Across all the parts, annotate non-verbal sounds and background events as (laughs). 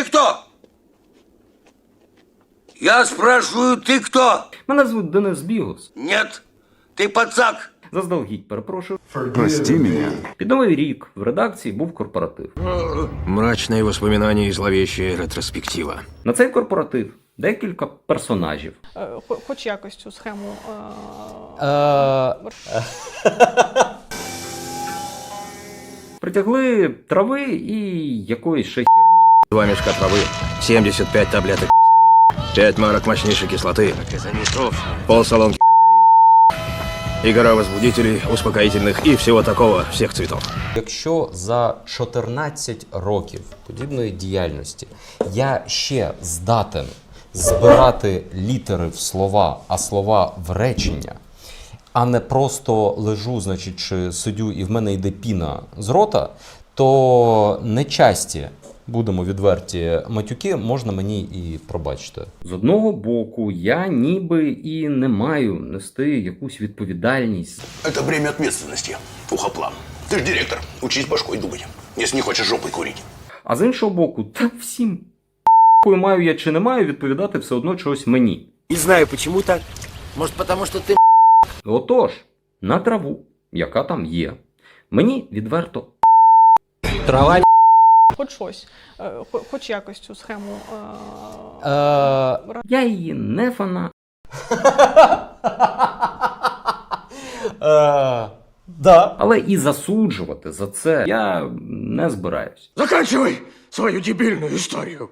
Ты кто? Я спрашиваю, ты кто? Мене звуть Денис Бігус. Нет, ты пацак. Заздалегідь перепрошую. Прости меня. Під новий рік в редакції був корпоратив. Мрачные воспоминания и зловещая ретроспектива. На цей корпоратив декілька персонажів. Е, хо- Хоч якось цю схему. е, Притягли трави і якоїсь ще херні. Два мешка травы, 75 таблеток 5 марок мощнейшей кислоты, пол салонки кокаина и гора возбудителей, успокоительных и всего такого, всех цветов. Якщо за 14 років подібної діяльності я ще здатен збирати літери в слова, а слова в речення, а не просто лежу, значить, чи сидю і в мене йде піна з рота, то нечасті, будемо відверті, матюки можна мені і пробачити. З одного боку, я ніби і не маю нести якусь відповідальність. Это бремя ответственности, ухоплан. Ты ж директор, учись башкой думать, если не хочешь жопой курить. А з іншого боку, та всім похуй, маю я чи не маю відповідати все одно чогось мені. Не знаю, почему так. Может, потому что ты Отож, на траву, яка там є, мені відверто Трава. Хоч щось. Е, Хоч якось цю схему. е, Е, я її не фанат. (laughs) е, да. Але і засуджувати за це я не збираюсь. Заканчивай свою дебильную историю.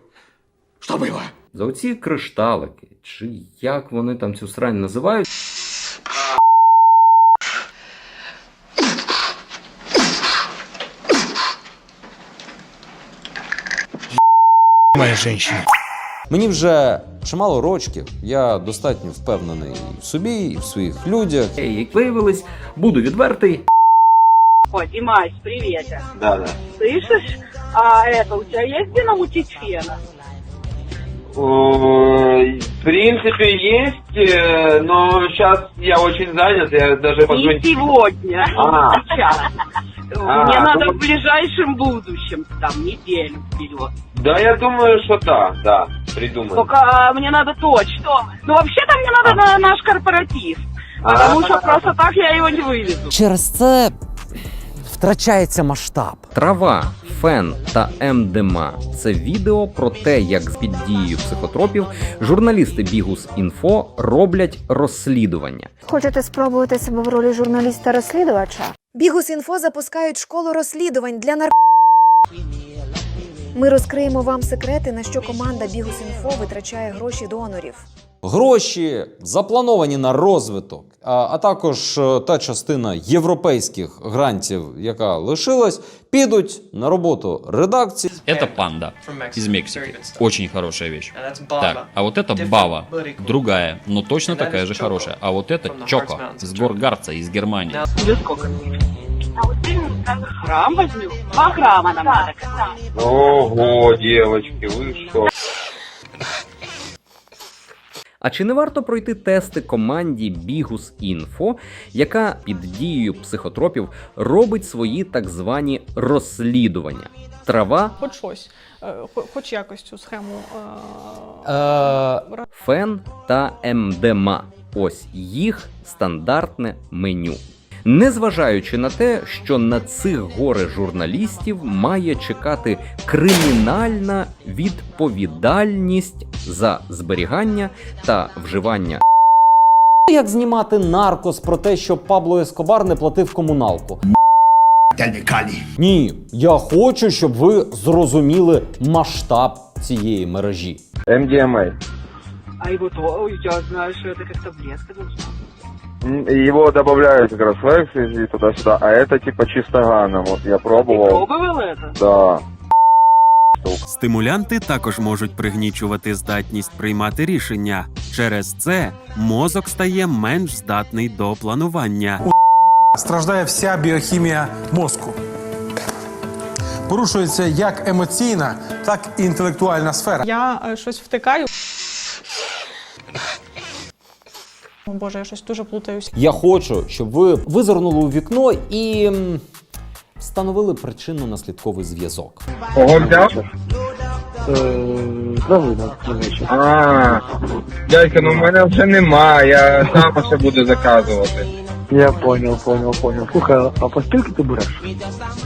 Что было? За оці кришталики, чи як вони там цю срань називають, Мені вже чимало рочків. Я достатньо впевнений і в собі, і в своїх людях. як виявилось, буду відвертий, О, Димась, привет. Да, да. Слышишь? А это, у тебя есть где намутить фена? В принципе, есть, э, но сейчас я очень занят, я даже Не позвонить... сегодня, А. сейчас. А, Мне надо ну- в ближайшем будущем, там, неделю вперед. Да, я думаю, что да, да, придумаю. Только а, мне надо точно. Ну, вообще-то мне надо на наш корпоратив. Потому А. что просто так я его не вывезу. Через це втрачається масштаб. трава, фен та МДМА. Це відео про те, як під дією психотропів журналісти Бігус Інфо роблять розслідування. Хочете спробувати себе в ролі журналіста-розслідувача? Бігус.Інфо запускають школу розслідувань для нар... Ми розкриємо вам секрети, на що команда Бігус.Інфо витрачає гроші донорів. Гроші заплановані на розвиток, а, а також е, та частина європейських грантів, яка лишилась, підуть на роботу редакції. Это панда из Мексики. Очень хорошая вещь. Так, а вот это бава. Другая, но точно такая же хорошая. А вот это Чоко с гор Гарца из Германии. Тебе сколько? Грамм возьмем? Два грамма нам надо. Ого, девочки, вы что? А чи не варто пройти тести команді Bigus Інфо, яка під дією психотропів робить свої так звані розслідування? Трава, Хоч щось. Е, Хоч якось цю схему. е, Е, фен та МДМА. Ось їх стандартне меню. Незважаючи на те, що на цих горе журналістів має чекати кримінальна відповідальність за зберігання та вживання як знімати наркос про те, що Пабло Ескобар не платив комуналку? Ні, я хочу, щоб ви зрозуміли масштаб цієї мережі. MDMA. А его то, я знаю, что это как таблетка должна. Его добавляют как раз в экстази туда-сюда, а это типа чисто гана, вот я Ты пробовал. пробовал это? Да. Стимулянти також можуть пригнічувати здатність приймати рішення. Через це мозок стає менш здатний до планування. страждає вся біохімія мозку. Порушується як емоційна, так і інтелектуальна сфера. Я е, щось втикаю. О Боже, я щось дуже плутаюся. Я хочу, щоб ви визирнули у вікно і встановили причинно-наслідковий зв'язок. Ого, взял? А, дядька, ну в мене вже нема, я сам все буду заказувати. Я понял, понял, понял. Слухай, а по скільки ти береш?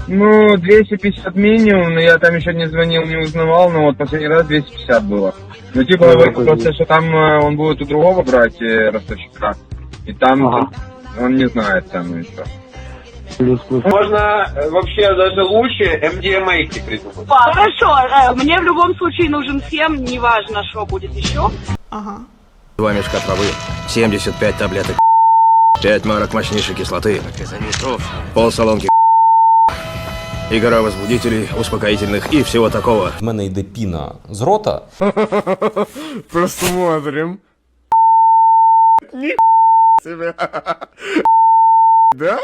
Ну, 250 минимум, но я там еще не звонил, не узнавал, но вот последний раз 250 было. Ну, типа, говорит понял. просто, что там э, он будет у другого брать э, ростовщика, и там Ага. он не знает цену еще. Плюс, плюс. Можно э, вообще даже лучше MDMA придумать. Хорошо, э, мне в любом случае нужен схем, неважно, что будет еще. Ага. Два мешка травы, 75 таблеток 5 марок мощнейшей кислоты, полсалонки и гора возбудителей, успокоительных и всего такого. В мене йде піна з рота. Посмотрим. Ни себе. Да?